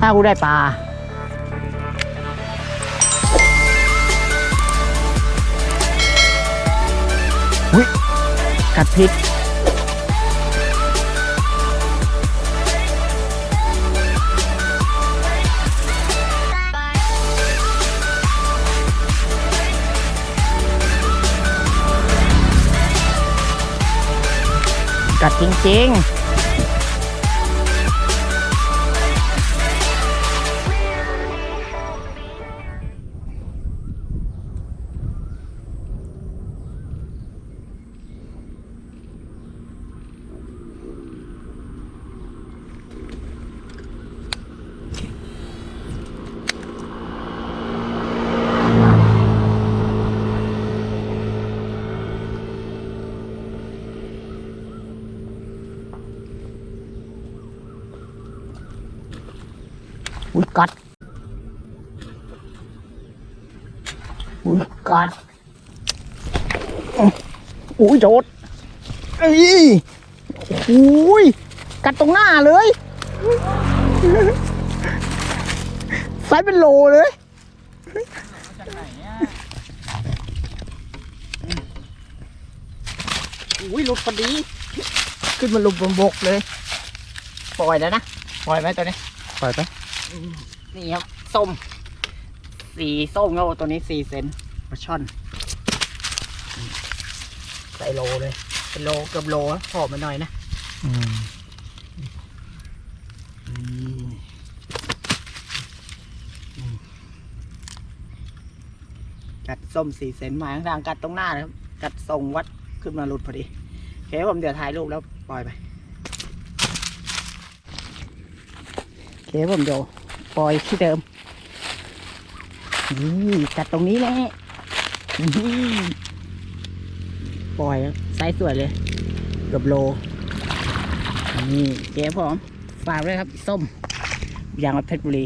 ถ้ากูได้ปลาหุ้ยกัดพิษกัดจริง ๆ อุ้ยกัดอุ้ยกัดอุ้ยโดดเอ้ยอุ้ยกัดตรงหน้าเลยไซส์เป็นโลเลยอุ้ยหลุดพอดี ขึ้นมาหลุดบนบกเลย ปล่อยแล้วนะ ปล่อยไหมตัวนี้ ปล่อยไป นี่ครับส้ม สีส้มครับตัวนี้สี่เซนปลาช่อนใส่โลเลย เป็นโลเกือบโลนะผอมมาหน่อยนะกัดส้มสี่เซนมาข้างทางกัดตรงหน้านะครับ กัดทรงวัดขึ้นมาหลุดพอดีโอเคผมเดี๋ยวถ่ายรูปแล้วปล่อยไปโอเคผมเดี๋ยว ปล่อยที่เดิมนี่กัดตรงนี้แหละปล่อยครับไซส์สวยเลยเกือบโล นี่เจ๊ผมฝากด้วยครับ ส้มยางวัดเพชรบุรี